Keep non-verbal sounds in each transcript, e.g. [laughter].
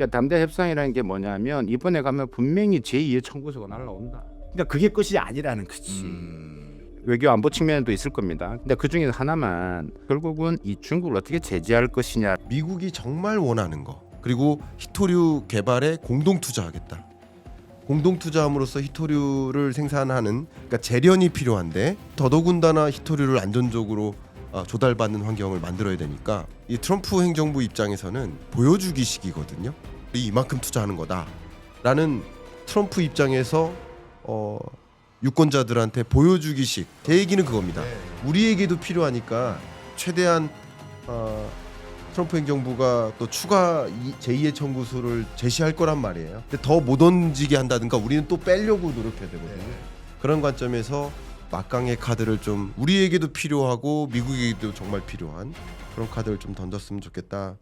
그러니까 담대 협상이라는 게 뭐냐면 이번에 가면 분명히 제2의 청구서가 날라온다. 그러니까 그게 끝이 아니라는 거지. 음, 외교 안보 측면도 있을 겁니다. 근데 그 중에서 하나만 결국은 이 중국을 어떻게 제재할 것이냐. 미국이 정말 원하는 거 그리고 히토류 개발에 공동 투자하겠다. 공동 투자함으로써 히토류를 생산하는 그러니까 재련이 필요한데 더더군다나 히토류를 안전적으로 아, 조달받는 환경을 만들어야 되니까 이 트럼프 행정부 입장에서는 보여주기식이거든요. 이 이만큼 투자하는 거다라는 트럼프 입장에서 어, 유권자들한테 보여주기식. 제 얘기는 그겁니다. 우리에게도 필요하니까 최대한 어, 트럼프 행정부가 또 추가 이- 제2의 청구서를 제시할 거란 말이에요. 근데 더 못 얹게 한다든가 우리는 또 빼려고 노력해야 되거든요. 그런 관점에서 막강의 카드를 좀 우리에게도 필요하고 미국에게도 정말 필요한 그런 카드를 좀 던졌으면 좋겠다.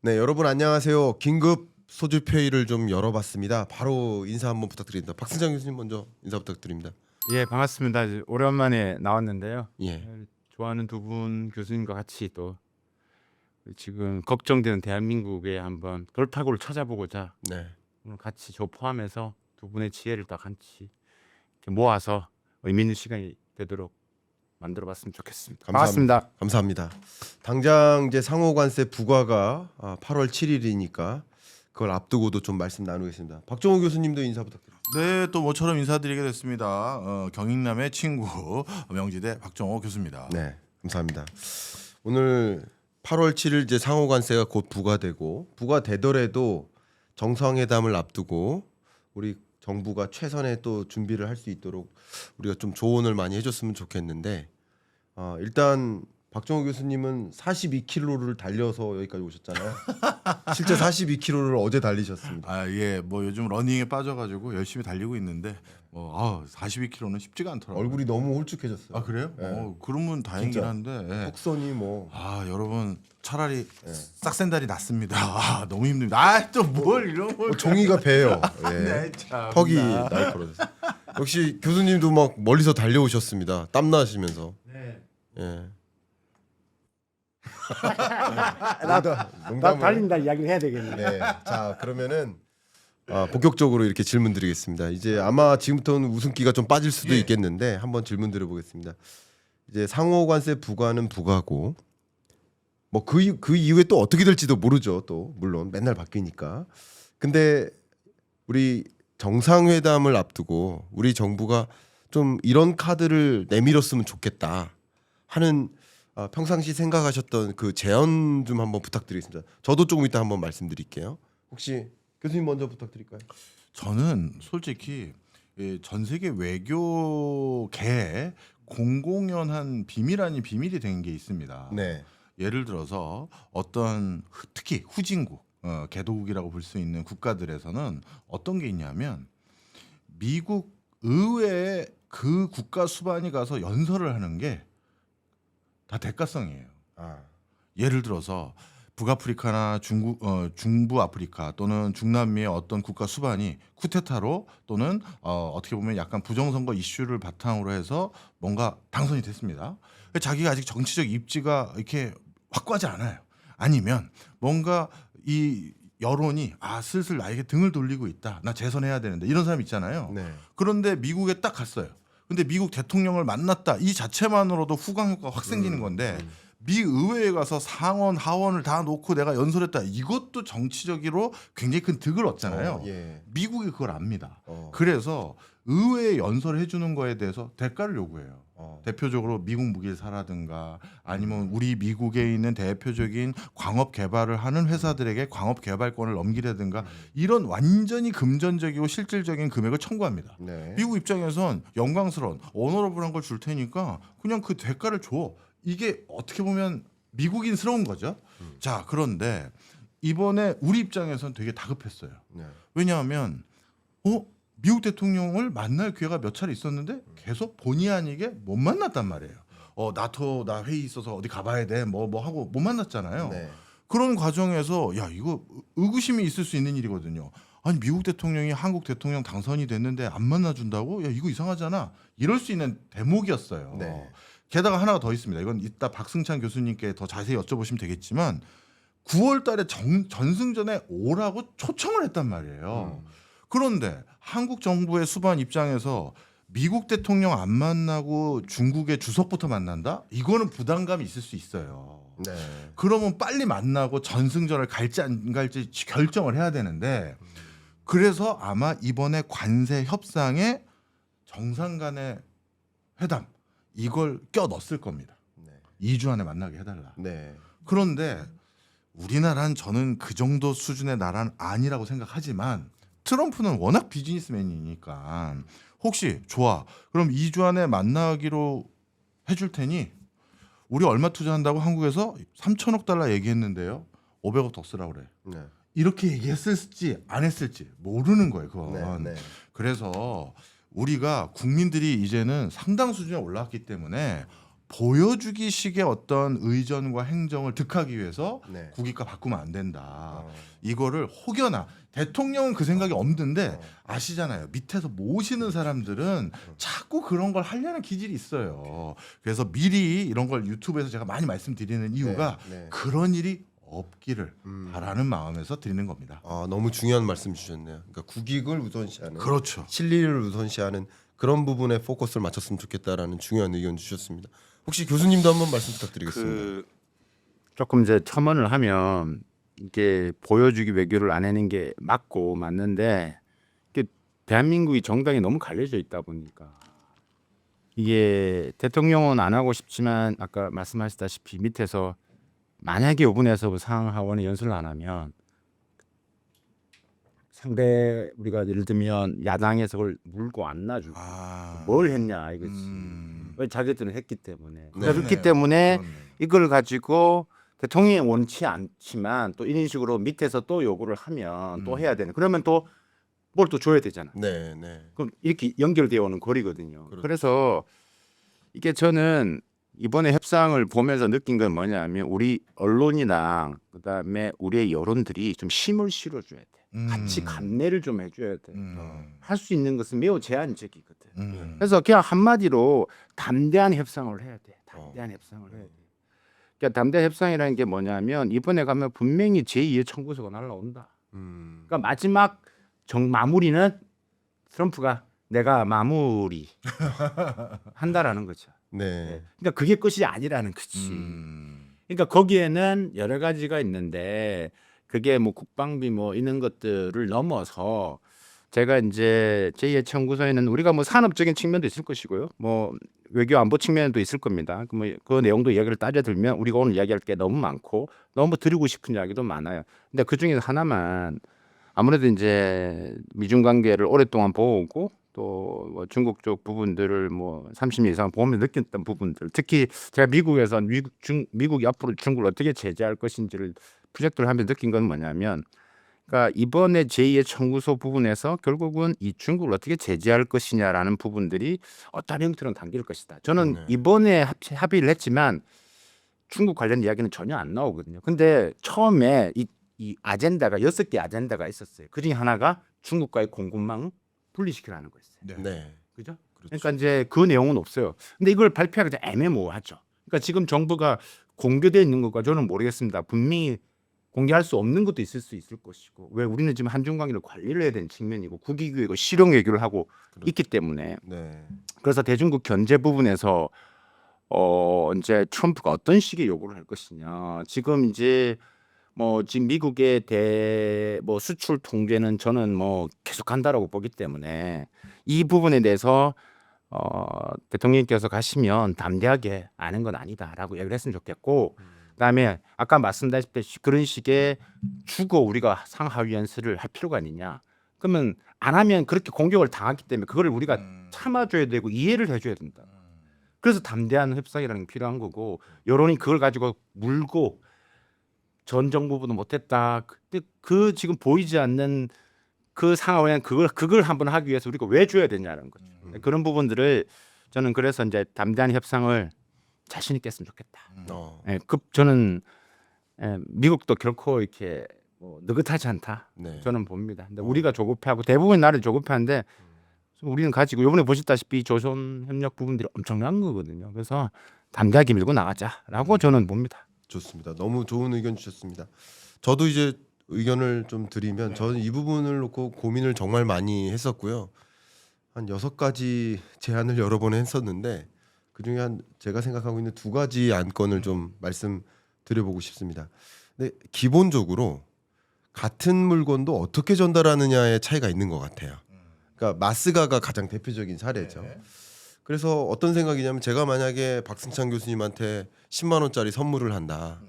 네, 여러분 안녕하세요. 긴급 소집 회의를 좀 열어봤습니다. 바로 인사 한번 부탁드립니다. 박승장 교수님 먼저 인사 부탁드립니다. 예 반갑습니다. 오랜만에 나왔는데요. 예. 좋아하는 두 분 교수님과 같이 또 지금 걱정되는 대한민국에 한번 걸타고를 찾아보고자 네. 오늘 같이 저 포함해서 두 분의 지혜를 다 같이 이렇게 모아서 의미 있는 시간이 되도록 만들어봤으면 좋겠습니다. 감사합니다. 감사합니다. 당장 이제 상호관세 부과가 아, 8월 7일이니까 그걸 앞두고도 좀 말씀 나누겠습니다. 박정호 교수님도 인사 부탁드립니다. 네, 또 모처럼 인사드리게 됐습니다. 어, 경익남의 친구 [laughs] 명지대 박정호 교수입니다. 네, 감사합니다. 오늘 8월 7일 이제 상호관세가 곧 부과되고 부과되더라도 정상회담을 앞두고 우리 정부가 최선의 또 준비를 할 수 있도록 우리가 좀 조언을 많이 해줬으면 좋겠는데 어, 일단 박정호 교수님은 42km를 달려서 여기까지 오셨잖아요. [laughs] 실제 42km를 어제 달리셨습니다. 아, 예, 뭐 요즘 러닝에 빠져가지고 열심히 달리고 있는데 뭐 아, 42km는 쉽지가 않더라고요. 얼굴이 너무 홀쭉해졌어요. 아 그래요? 네. 어, 그러면 다행이긴 진짜. 한데. 예. 턱선이 뭐 아 여러분 차라리 네. 싹센달이 낫습니다. [laughs] 아 너무 힘듭니다. 아 또 뭘 이런 걸? 어, 종이가 배요. [laughs] 예. 네, 참. 턱이 날카로워졌어요. 역시 교수님도 막 멀리서 달려오셨습니다. 땀 나시면서. 네. 예. [laughs] 나도 농담을- 나 달린다 이야기를 해야 되겠네. 네. 자 그러면은 아, 본격적으로 이렇게 질문 드리겠습니다. 이제 아마 지금부터는 웃음기가 좀 빠질 수도 예. 있겠는데 한번 질문 드려보겠습니다. 이제 상호관세 부과는 부과고 뭐그 그 이후에 또 어떻게 될지도 모르죠. 또 물론 맨날 바뀌니까. 근데 우리 정상회담을 앞두고 우리 정부가 좀 이런 카드를 내밀었으면 좋겠다 하는 아, 평상시 생각하셨던 그 제언 좀 한번 부탁드리겠습니다. 저도 조금 이따 한번 말씀드릴게요. 혹시 교수님 먼저 부탁드릴까요? 저는 솔직히 예, 전 세계 외교계에 공공연한 비밀 아닌 비밀이 된 게 있습니다. 네. 예를 들어서 어떤 후- 특히 후진국, 어, 개도국이라고 볼 수 있는 국가들에서는 어떤 게 있냐면 미국 의회에 그 국가 수반이 가서 연설을 하는 게 다 대가성이에요. 아. 예를 들어서 북아프리카나 중국 어, 중부 아프리카 또는 중남미의 어떤 국가 수반이 쿠데타로 또는 어, 어떻게 보면 약간 부정선거 이슈를 바탕으로 해서 뭔가 당선이 됐습니다. 자기가 아직 정치적 입지가 이렇게 확고하지 않아요. 아니면 뭔가 이 여론이 아 슬슬 나에게 등을 돌리고 있다. 나 재선해야 되는데 이런 사람 있잖아요. 네. 그런데 미국에 딱 갔어요. 근데 미국 대통령을 만났다. 이 자체만으로도 후광 효과가 확 생기는 음, 건데 미 의회에 가서 상원 하원을 다 놓고 내가 연설했다. 이것도 정치적으로 굉장히 큰 득을 얻잖아요. 어, 예. 미국이 그걸 압니다. 어. 그래서 의회에 연설해 주는 거에 대해서 대가를 요구해요. 어. 대표적으로 미국 무기를 사라든가 아니면 우리 미국에 있는 대표적인 광업 개발을 하는 회사들에게 광업 개발권을 넘기라든가 이런 완전히 금전적이고 실질적인 금액을 청구합니다. 네. 미국 입장에선 영광스러운 오너러블한 걸 줄 테니까 그냥 그 대가를 줘. 이게 어떻게 보면 미국인스러운 거죠. 자 그런데 이번에 우리 입장에선 되게 다급했어요. 네. 왜냐하면 어 미국 대통령을 만날 기회가 몇 차례 있었는데 계속 본의 아니게 못 만났단 말이에요. 어 나토 나 회의 있어서 어디 가봐야 돼 뭐 뭐 하고 못 만났잖아요. 네. 그런 과정에서 야 이거 의구심이 있을 수 있는 일이거든요. 아니 미국 대통령이 한국 대통령 당선이 됐는데 안 만나준다고? 야 이거 이상하잖아. 이럴 수 있는 대목이었어요. 네. 게다가 하나가 더 있습니다. 이건 이따 박승찬 교수님께 더 자세히 여쭤보시면 되겠지만 9월달에 전승전에 오라고 초청을 했단 말이에요. 음. 그런데 한국 정부의 수반 입장에서 미국 대통령 안 만나고 중국의 주석부터 만난다? 이거는 부담감이 있을 수 있어요. 네. 그러면 빨리 만나고 전승전을 갈지 안 갈지 결정을 해야 되는데 그래서 아마 이번에 관세 협상에 정상 간의 회담 이걸 껴 넣었을 겁니다. 네. 2주 안에 만나게 해달라. 네. 그런데 우리나라는 저는 그 정도 수준의 나라는 아니라고 생각하지만 트럼프는 워낙 비즈니스맨이니까 혹시 좋아 그럼 2주 안에 만나기로 해줄 테니 우리 얼마 투자한다고 한국에서 3천억 달러 얘기했는데요 500억 더 쓰라고 그래 네. 이렇게 얘기했을지 안 했을지 모르는 거예요 그건 네. 네. 그래서 우리가 국민들이 이제는 상당 수준에 올라왔기 때문에 보여주기식의 어떤 의전과 행정을 득하기 위해서 네. 국익과 바꾸면 안 된다. 어. 이거를 혹여나 대통령은 그 생각이 없는데 어. 아시잖아요. 밑에서 모시는 사람들은 자꾸 그런 걸 하려는 기질이 있어요. 그래서 미리 이런 걸 유튜브에서 제가 많이 말씀드리는 이유가 네. 네. 그런 일이 없기를 음. 바라는 마음에서 드리는 겁니다. 아, 너무 중요한 말씀 주셨네요. 그러니까 국익을 우선시하는 그렇죠. 실리를 우선시하는 그런 부분에 포커스를 맞췄으면 좋겠다라는 중요한 의견 주셨습니다. 혹시 교수님도 한번 말씀 부탁드리겠습니다. 그 조금 이제 첨언을 하면 이게 보여주기 외교를 안 하는 게 맞고 맞는데 이게 대한민국이 정당이 너무 갈려져 있다 보니까 이게 대통령은 안 하고 싶지만 아까 말씀하셨다시피 밑에서 만약에 요번에서 상하 하원의 연설을 안 하면 상대 우리가 예를 들면 야당에서 그걸 물고 안 놔주고 아, 뭘 했냐 이거지 음. 왜 자기들은 했기 때문에 네. 그렇기 그러네요. 때문에 그렇네. 이걸 가지고 대통령이 원치 않지만 또 이런 식으로 밑에서 또 요구를 하면 또 음. 해야 되는 그러면 또 뭘 또 줘야 되잖아. 네, 네. 그럼 이렇게 연결되어 오는 거리거든요. 그렇죠. 그래서 이게 저는 이번에 협상을 보면서 느낀 건 뭐냐면 우리 언론이랑 그다음에 우리의 여론들이 좀 힘을 실어줘야 돼. 같이 음. 감내를 좀 해줘야 돼. 음. 할 수 있는 것은 매우 제한적이거든. 음. 그래서 그냥 한마디로 담대한 협상을 해야 돼. 담대한 협상을 해야 돼. 그러니까 담대한 협상이라는 게 뭐냐면 이번에 가면 분명히 제2의 청구서가 날라온다. 음. 그러니까 마지막 정 마무리는 트럼프가 내가 마무리 [laughs] 한다라는 거죠. 네. 그러니까 그게 끝이 아니라는 거지. 음. 그러니까 거기에는 여러 가지가 있는데 그게 뭐 국방비 뭐 이런 것들을 넘어서 제가 이제 제2의 청구서에는 우리가 뭐 산업적인 측면도 있을 것이고요. 뭐 외교 안보 측면도 있을 겁니다. 그, 뭐그 내용도 이야기를 따져 들면 우리가 오늘 이야기할 게 너무 많고 너무 드리고 싶은 이야기도 많아요. 근데 그 중에서 하나만 아무래도 이제 미중 관계를 오랫동안 보고 또뭐 중국 쪽 부분들을 뭐 30년 이상 보면 느꼈던 부분들 특히 제가 미국에서 미국 중 미국이 앞으로 중국을 어떻게 제재할 것인지를 프로젝트를 하면서 느낀 건 뭐냐면 그러니까 이번에 제2의 청구서 부분에서 결국은 이 중국을 어떻게 제재할 것이냐라는 부분들이 어떤 형태로 담길 것이다. 저는 네. 이번에 합, 합의를 했지만 중국 관련 이야기는 전혀 안 나오거든요. 근데 처음에 이, 이 아젠다가 여섯 개 아젠다가 있었어요. 그 중에 하나가 중국과의 공급망 분리시키라는 거였어요. 네. 네. 그죠? 그렇죠. 그러니까 이제 그 내용은 없어요. 근데 이걸 발표하기 좀 애매모호하죠. 그러니까 지금 정부가 공개되어 있는 것과 저는 모르겠습니다. 분명히 공개할 수 없는 것도 있을 수 있을 것이고 왜 우리는 지금 한중 관계를 관리를 해야 되는 측면이고 국익이고 실용 외교를 하고 그렇죠. 있기 때문에 네. 그래서 대중국 견제 부분에서 어 이제 트럼프가 어떤 식의 요구를 할 것이냐 지금 이제 뭐 지금 미국의 대 뭐 수출 통제는 저는 뭐 계속 한다라고 보기 때문에 이 부분에 대해서 어 대통령께서 가시면 담대하게 아는 건 아니다라고 얘기를 했으면 좋겠고 그다음에 아까 말씀드렸듯이 그런 식의 주고 우리가 상하위 연설을 할 필요가 있느냐 그러면 안 하면 그렇게 공격을 당했기 때문에 그거를 우리가 음. 참아줘야 되고 이해를 해줘야 된다. 그래서 담대한 협상이라는 게 필요한 거고 여론이 그걸 가지고 물고 전 정부보다 못했다. 근데 그 지금 보이지 않는 그 상황에 그걸 그걸 한번 하기 위해서 우리가 왜 줘야 되냐는 거죠. 음. 그런 부분들을 저는 그래서 이제 담대한 협상을 자신 있게 했으면 좋겠다. 어. 예, 그 저는 예, 미국도 결코 이렇게 뭐 느긋하지 않다. 네. 저는 봅니다. 근데 우리가 조급해하고 대부분 나라들이 조급해하는데 우리는 가지고 이번에 보셨다시피 조선 협력 부분들이 엄청난 거거든요. 그래서 담대하게 밀고 나가자라고 저는 봅니다. 좋습니다. 너무 좋은 의견 주셨습니다. 저도 이제 의견을 좀 드리면 저는 이 부분을 놓고 고민을 정말 많이 했었고요. 한 여섯 가지 제안을 여러 번 했었는데 그 중에 한 제가 생각하고 있는 두 가지 안건을 좀 말씀드려보고 싶습니다. 근데 기본적으로 같은 물건도 어떻게 전달하느냐의 차이가 있는 것 같아요. 그러니까 마스가가 가장 대표적인 사례죠. 그래서 어떤 생각이냐면 제가 만약에 박승찬 교수님한테 10만 원짜리 선물을 한다.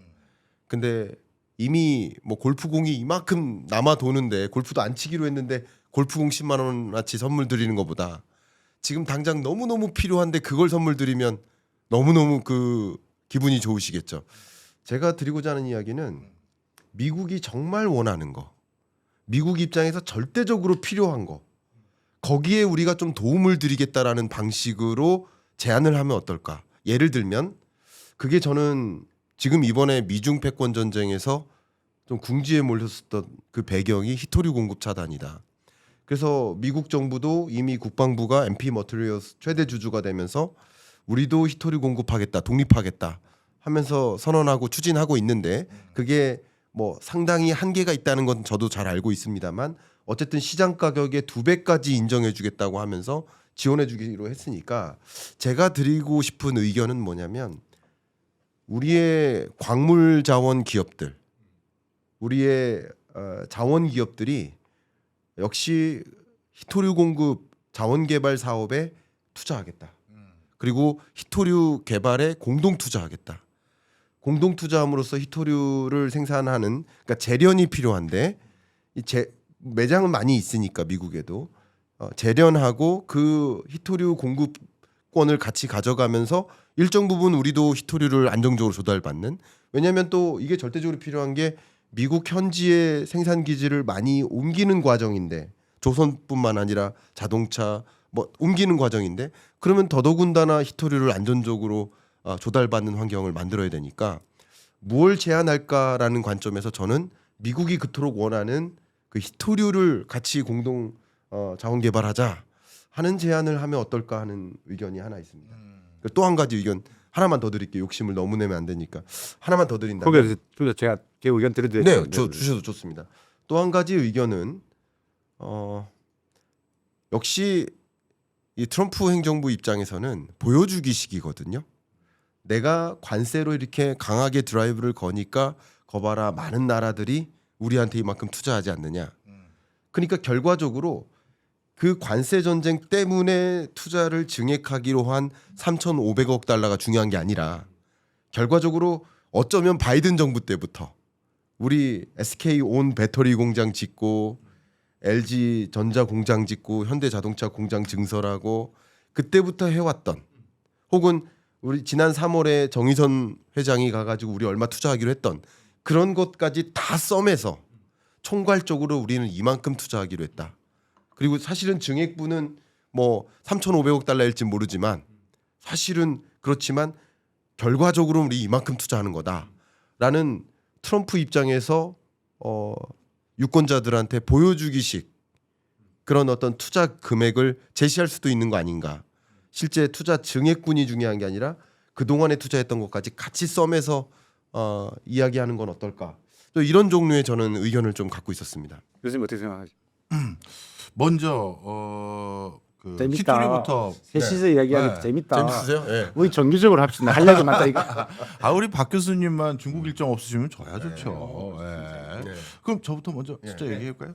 근데 이미 뭐 골프공이 이만큼 남아 도는데 골프도 안 치기로 했는데 골프공 10만 원어치 선물 드리는 것보다 지금 당장 너무 너무 필요한데 그걸 선물 드리면 너무 너무 그 기분이 좋으시겠죠. 제가 드리고자 하는 이야기는 미국이 정말 원하는 거, 미국 입장에서 절대적으로 필요한 거, 거기에 우리가 좀 도움을 드리겠다라는 방식으로 제안을 하면 어떨까? 예를 들면 그게 저는 지금 이번에 미중 패권 전쟁에서 좀 궁지에 몰렸었던 그 배경이 히토류 공급 차단이다. 그래서 미국 정부도 이미 국방부가 MP 머트리얼스 최대 주주가 되면서 우리도 히토류 공급하겠다, 독립하겠다 하면서 선언하고 추진하고 있는데 그게 뭐 상당히 한계가 있다는 건 저도 잘 알고 있습니다만 어쨌든 시장 가격의 두 배까지 인정해 주겠다고 하면서 지원해 주기로 했으니까 제가 드리고 싶은 의견은 뭐냐면 우리의 광물 자원 기업들 우리의 어, 자원 기업들이 역시 히토류 공급 자원 개발 사업에 투자하겠다. 그리고 히토류 개발에 공동 투자하겠다. 공동 투자함으로써 히토류를 생산하는 그러니까 재련이 필요한데 이 재, 매장은 많이 있으니까 미국에도 어, 재련하고 그 히토류 공급권을 같이 가져가면서 일정 부분 우리도 히토류를 안정적으로 조달받는 왜냐하면 또 이게 절대적으로 필요한 게 미국 현지의 생산 기지를 많이 옮기는 과정인데 조선뿐만 아니라 자동차 뭐 옮기는 과정인데 그러면 더더군다나 히토류를 안전적으로 어, 조달받는 환경을 만들어야 되니까 무엇을 제한할까라는 관점에서 저는 미국이 그토록 원하는 그 히토류를 같이 공동 어, 자원 개발하자 하는 제안을 하면 어떨까 하는 의견이 하나 있습니다. 또한 가지 의견 하나만 더 드릴게요. 욕심을 너무 내면 안 되니까 하나만 더 드린다면 거기에 대해서 제가 제 의견 드려도 네? 주, 주셔도 좋습니다. 또 한 가지 의견은 어, 역시 이 트럼프 행정부 입장에서는 보여주기식이거든요. 내가 관세로 이렇게 강하게 드라이브를 거니까 거봐라 많은 나라들이 우리한테 이만큼 투자하지 않느냐. 그러니까 결과적으로 그 관세 전쟁 때문에 투자를 증액하기로 한 3,500억 달러가 중요한 게 아니라 결과적으로 어쩌면 바이든 정부 때부터 우리 SK 온 배터리 공장 짓고 LG 전자 공장 짓고 현대 자동차 공장 증설하고 그때부터 해왔던 혹은 우리 지난 3월에 정의선 회장이 가가지고 우리 얼마 투자하기로 했던 그런 것까지 다 썸해서 총괄적으로 우리는 이만큼 투자하기로 했다. 그리고 사실은 증액부는 뭐 3,500억 달러일지 모르지만 사실은 그렇지만 결과적으로 우리 이만큼 투자하는 거다라는 트럼프 입장에서 어 유권자들한테 보여주기식 그런 어떤 투자 금액을 제시할 수도 있는 거 아닌가. 실제 투자 증액분이 중요한 게 아니라 그 동안에 투자했던 것까지 같이 썸해서 어, 이야기하는 건 어떨까. 또 이런 종류의 저는 의견을 좀 갖고 있었습니다. 교수님 어떻게 생각하세요? 먼저 어 그 재밌다. 히토리부터 셋이서 이야기하기 네. 재밌다. 재밌으세요? 예. 우리 정규적으로 합시다. 할 얘기 많다 이거. [laughs] 아 우리 박 교수님만 중국 일정 없으시면 저야 좋죠. 예. 네. 그럼 저부터 먼저 숫자 예. 얘기할까요?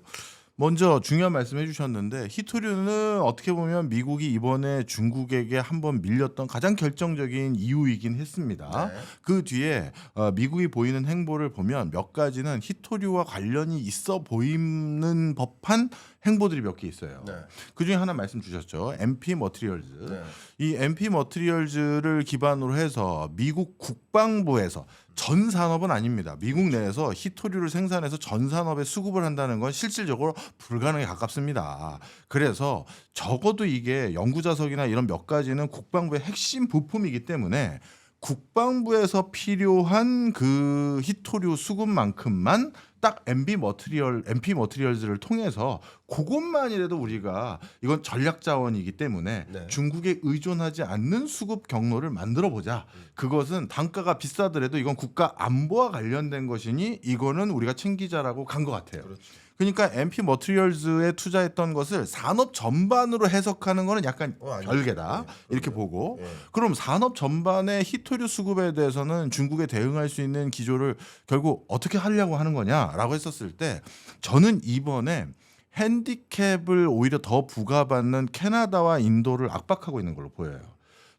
먼저 중요한 말씀 해주셨는데 히토류는 어떻게 보면 미국이 이번에 중국에게 한번 밀렸던 가장 결정적인 이유이긴 했습니다. 네. 그 뒤에 어, 미국이 보이는 행보를 보면 몇 가지는 히토류와 관련이 있어 보이는 법한 행보들이 몇 개 있어요. 네. 그 중에 하나 말씀 주셨죠. MP 머티리얼즈. 네. 이 MP 머티리얼즈를 기반으로 해서 미국 국방부에서 전 산업은 아닙니다. 미국 내에서 히토류를 생산해서 전 산업에 수급을 한다는 건 실질적으로 불가능에 가깝습니다. 그래서 적어도 이게 연구 자석이나 이런 몇 가지는 국방부의 핵심 부품이기 때문에 국방부에서 필요한 그 히토류 수급만큼만 딱 MB 머티리얼, MP 머티리얼즈를 통해서 그것만이라도 우리가 이건 전략 자원이기 때문에 네. 중국에 의존하지 않는 수급 경로를 만들어 보자. 그것은 단가가 비싸더라도 이건 국가 안보와 관련된 것이니 이거는 우리가 챙기자라고 간 것 같아요. 그렇죠. 그러니까 MP 머티리얼즈에 투자했던 것을 산업 전반으로 해석하는 거는 약간 어, 아니요. 별개다. 네, 이렇게. 보고 예. 그럼 산업 전반의 히토류 수급에 대해서는 중국에 대응할 수 있는 기조를 결국 어떻게 하려고 하는 거냐 라고 했었을 때 저는 이번에 핸디캡을 오히려 더 부과받는 캐나다와 인도를 압박하고 있는 걸로 보여요.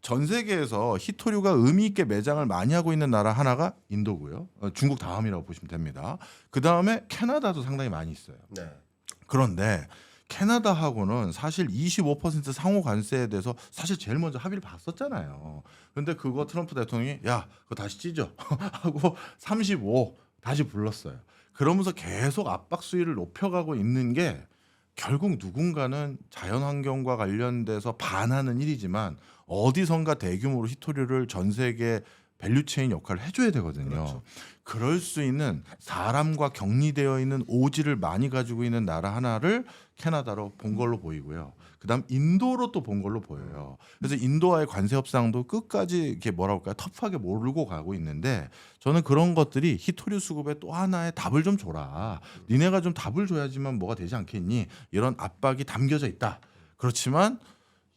전 세계에서 히토류가 의미 있게 매장을 많이 하고 있는 나라 하나가 인도고요. 어, 중국 다음이라고 보시면 됩니다. 그 다음에 캐나다도 상당히 많이 있어요. 네. 그런데 캐나다하고는 사실 25% 상호 관세에 대해서 사실 제일 먼저 합의를 봤었잖아요. 근데 그거 트럼프 대통령이 야, 그거 다시 찢어 [laughs] 하고 35 다시 불렀어요. 그러면서 계속 압박 수위를 높여가고 있는 게 결국 누군가는 자연 환경과 관련돼서 반하는 일이지만 어디선가 대규모로 히토류를 전 세계 밸류 체인 역할을 해줘야 되거든요. 그렇죠. 그럴 수 있는 사람과 격리되어 있는 오지를 많이 가지고 있는 나라 하나를 캐나다로 본 걸로 보이고요. 그다음 인도로 또 본 걸로 보여요. 그래서 인도와의 관세 협상도 끝까지 이렇게 뭐라고 할까요? 터프하게 몰고 가고 있는데 저는 그런 것들이 히토류 수급에 또 하나의 답을 좀 줘라. 니네가 좀 답을 줘야지만 뭐가 되지 않겠니? 이런 압박이 담겨져 있다. 그렇지만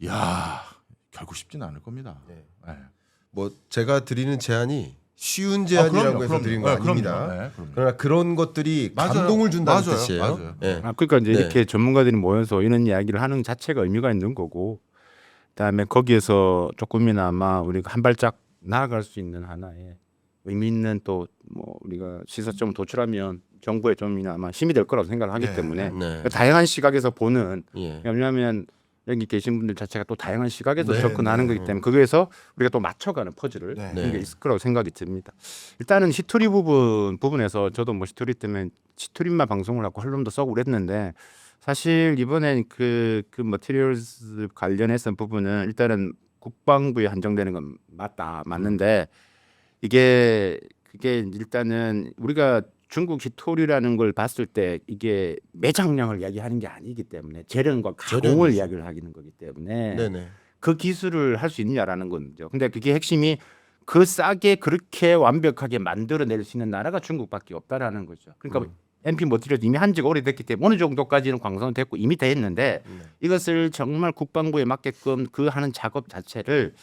야 결국 쉽지는 않을 겁니다. 네. 네. 뭐 제가 드리는 제안이 쉬운 아, 제안이라고 그럼요, 해서 그럼요. 드린 거 네, 그럼요. 아닙니다. 네, 그럼요. 그러나 그런 것들이 맞아요. 감동을 준다는 맞아요. 뜻이에요. 맞아요. 예. 아, 그러니까 이제 네. 이렇게 전문가들이 모여서 이런 이야기를 하는 자체가 의미가 있는 거고, 그다음에 거기에서 조금이나마 우리가 한 발짝 나아갈 수 있는 하나의 의미 있는 또 뭐 우리가 시사점을 도출하면 정부에 좀이나마 힘이 될 거라고 생각을 하기 네. 때문에 네. 다양한 시각에서 보는 예. 왜냐하면 여기 계신 분들 자체가 또 다양한 시각에서 네, 접근하는 네. 거기 때문에 거기에서 우리가 또 맞춰가는 퍼즐을 네. 그런 게 네. 있을 거라고 생각이 듭니다. 일단은 히토리 부분 부분에서 저도 뭐 히토리 때문에 히토리만 방송을 하고 활동도 써고 그랬는데 사실 이번엔 그 그 머티리얼스 관련해서 부분은 일단은 국방부에 한정되는 건 맞다 맞는데 이게 그게 일단은 우리가 중국 히토리라는 걸 봤을 때 이게 매장량을 이야기하는 게 아니기 때문에 재련과 가공을. 이야기를 하는 거기 때문에 네네. 그 기술을 할 수 있느냐라는 건죠. 근데 그게 핵심이 그 싸게 그렇게 완벽하게 만들어낼 수 있는 나라가 중국밖에 없다라는 거죠. 그러니까 MP 머티리얼 이미 한 지가 오래됐기 때문에 어느 정도까지는 광선은 됐고 이미 됐는데 네. 이것을 정말 국방부에 맞게끔 그 하는 작업 자체를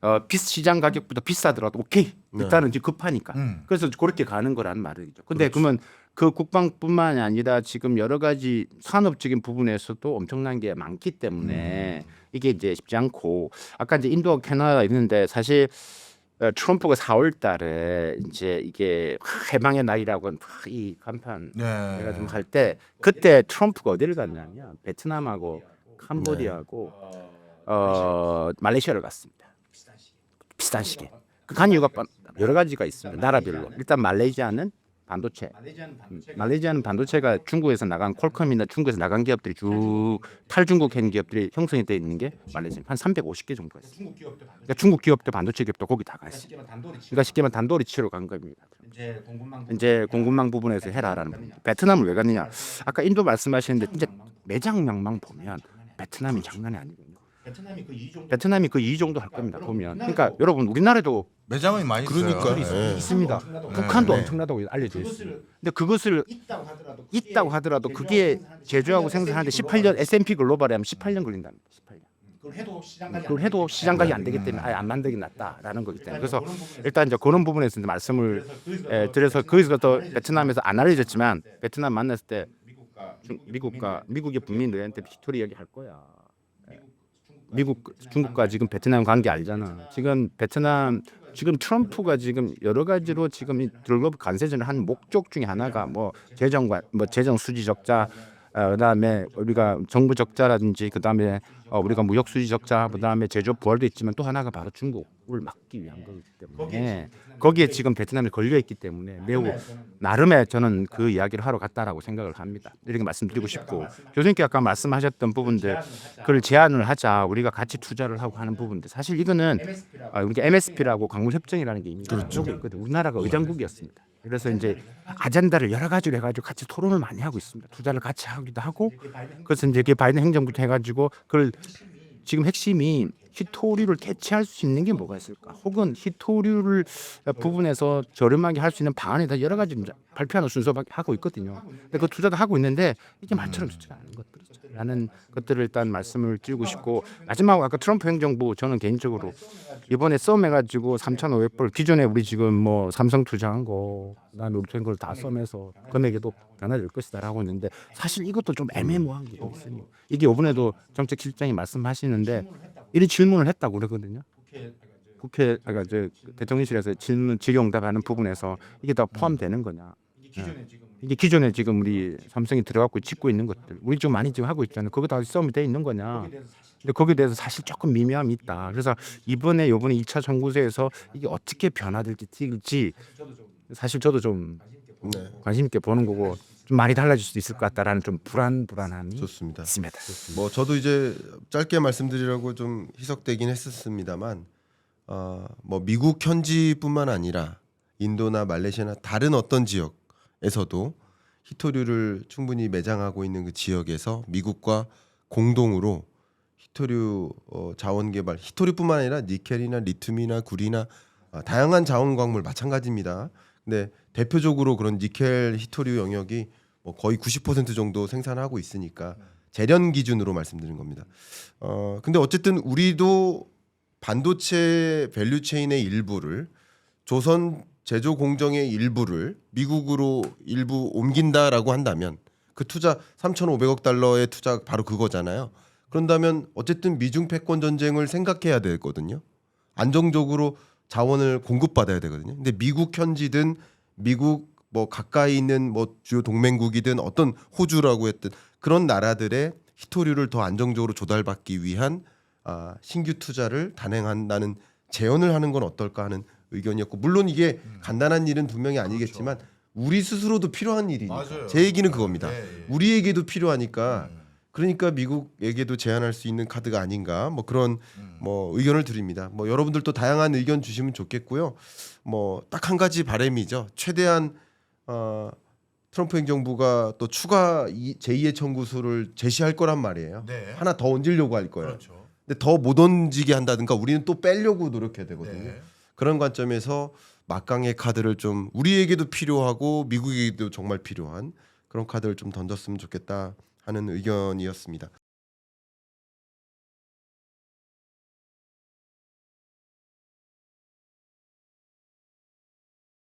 어, 비 시장 가격보다 비싸더라도 오케이 네. 일단은 지금 급하니까 음. 그래서 그렇게 가는 거라는 말이죠. 근데 그러면그 국방뿐만이 아니라 지금 여러 가지 산업적인 부분에서도 엄청난 게 많기 때문에 이게 이제 쉽지 않고 아까 이제 인도와 캐나다 있는데 사실 어, 트럼프가 4월 달에 이제 이게 해방의 날이라고 이 간판 네. 내가 좀할때 그때 트럼프가 어디를 갔냐면 베트남하고 캄보디아하고 어 말레이시아를 갔습니다. 시기에. 그간 이유가 빠- 여러 가지가 있습니다. 나라별로. 일단 말레이시아는 반도체. 음, 말레이시아는 반도체가 중국에서 나간 퀄컴이나 중국에서 나간 기업들이 쭉 탈중국행 기업들이 형성이 돼 있는 게 말레이시아 한 350개 정도가 있어요. 그러니까 중국 기업도 반도체 기업도 거기 다가 있어요. 그러니까 쉽게 말하면 단도리 치러 간 겁니다. 이제 공급망 부분에서 해라라는 겁니다. 베트남을 왜 갔느냐? 아까 인도 말씀하시는데 이제 매장량만 보면 베트남이 장난이 아니거든요. 베트남이 그이 정도 할 겁니다. 보면. 그러니까 여러분 우리나라도 매장은 많이 그러니까 있어요. 예. 있습니다. 북한도 엄청나다고 알려져 있습니다. 근데 그것을 있다고 하더라도 그게 제조하고 생산하는데 18년 S&P 글로벌에 하면 18년 걸린답니다. 18년. 그걸 해도 시장가격이 안 되기 때문에 아예 안 만들기 낫다라는 거기 때문에 그래서 일단 이제 그런 부분에서 이제 말씀을 예, 드려서 거기서 또 베트남에서 안 알려졌지만 베트남 만났을 때 중, 미국과 미국의 국민 너희한테 히토리 얘기 할 거야. 예. 미국 중국과 지금 베트남 관계 알잖아. 지금 베트남 지금 트럼프가 지금 여러 가지로 지금 이 글로벌 관세전을 한 목적 중에 하나가 뭐 재정과 뭐 재정 수지 적자 어, 그다음에 우리가 정부 적자라든지 그다음에 어, 우리가 무역 수지 적자 그다음에 제조 부활도 있지만 또 하나가 바로 중국을 막기 위한 거기 때문에 거기에 지금 베트남이 걸려 있기 때문에 매우 나름의 저는 그 이야기를 하러 갔다라고 생각을 합니다. 이렇게 말씀드리고 싶고 교수님께 아까 말씀하셨던 부분들 그걸 제안을 하자 우리가 같이 투자를 하고 하는 부분들 사실 이거는 아, 우리가 MSP라고 광물 협정이라는 게 이미 그렇죠. 있거든. 우리나라가 의장국이었습니다. 그래서 이제 아젠다를 여러 가지로 해가지고 같이 토론을 많이 하고 있습니다. 투자를 같이 하기도 하고 그래서 이제 이게 바이든 행정부터 해가지고 그걸 지금 핵심이 히토류를 대체할 수 있는 게 뭐가 있을까? 혹은 히토류를 부분에서 저렴하게 할 수 있는 방안에 다 여러 가지 발표하는 순서밖에 하고 있거든요. 근데 그 투자도 하고 있는데 이게 말처럼 좋지가 않은 것들이 라는 것들을 일단 말씀을 드리고 싶고 마지막으로 아까 트럼프 행정부 저는 개인적으로 이번에 썸해가지고 3,500불 기존에 우리 지금 뭐 삼성 투자한 거 그다음에 우리 투자한 걸다 썸해서 금액에도 변화될 것이다라고 했는데 사실 이것도 좀 애매모호한 게 있어요. 이게 이번에도 정책 실장이 말씀하시는데 이런 질문을 했다고 그러거든요. 국회 아까 저 대통령실에서 질문 질의응답하는 부분에서 이게 다 포함되는 거냐? 예. 이게 기존에 지금 우리 삼성이 들어갖고 짓고 있는 것들 우리 좀 많이 지금 하고 있잖아요. 그거 다 썸이 돼 있는 거냐? 근데 거기에 대해서 사실 조금 미묘함이 있다. 그래서 이번에 요번에 2차 정부제에서 이게 어떻게 변화될지 사실 저도 좀 네, 관심 있게 보는 거고 좀 많이 달라질 수도 있을 것 같다라는 좀 불안 불안함이 좋습니다. 있습니다. 뭐 저도 이제 짧게 말씀드리려고 좀 희석되긴 했었습니다만 어, 뭐 미국 현지뿐만 아니라 인도나 말레이시아나 다른 어떤 지역 에서도 히토류를 충분히 매장하고 있는 그 지역에서 미국과 공동으로 히토류 어, 자원 개발 히토류뿐만 아니라 니켈이나 리튬이나 구리나 아, 다양한 자원 광물 마찬가지입니다. 근데 대표적으로 그런 니켈 히토류 영역이 뭐 거의 90% 정도 생산하고 있으니까 재련 기준으로 말씀드린 겁니다. 어 근데 어쨌든 우리도 반도체 밸류 체인의 일부를 조선 제조 공정의 일부를 미국으로 일부 옮긴다라고 한다면 그 투자 3,500억 달러의 투자 바로 그거잖아요. 그런다면 어쨌든 미중 패권 전쟁을 생각해야 되거든요. 안정적으로 자원을 공급받아야 되거든요. 근데 미국 현지든 미국 뭐 가까이 있는 뭐 주요 동맹국이든 어떤 호주라고 했든 그런 나라들의 히토류를 더 안정적으로 조달받기 위한 아, 신규 투자를 단행한다는 제언을 하는 건 어떨까 하는 의견이었고 물론 이게 간단한 일은 분명히 아니겠지만 우리 스스로도 필요한 일이니까 맞아요. 제 얘기는 그겁니다. 예, 예. 우리에게도 필요하니까 음. 그러니까 미국에게도 제안할 수 있는 카드가 아닌가 뭐 그런 음. 뭐 의견을 드립니다. 뭐 여러분들도 다양한 의견 주시면 좋겠고요. 뭐 딱 한 가지 바람이죠. 최대한 어, 트럼프 행정부가 또 추가 이- 제2의 청구서를 제시할 거란 말이에요. 네. 하나 더 얹으려고 할 거예요. 그렇죠. 근데 더 못 얹게 한다든가 우리는 또 빼려고 노력해야 되거든요. 네. 그런 관점에서 막강의 카드를 좀 우리에게도 필요하고 미국에게도 정말 필요한 그런 카드를 좀 던졌으면 좋겠다 하는 의견이었습니다.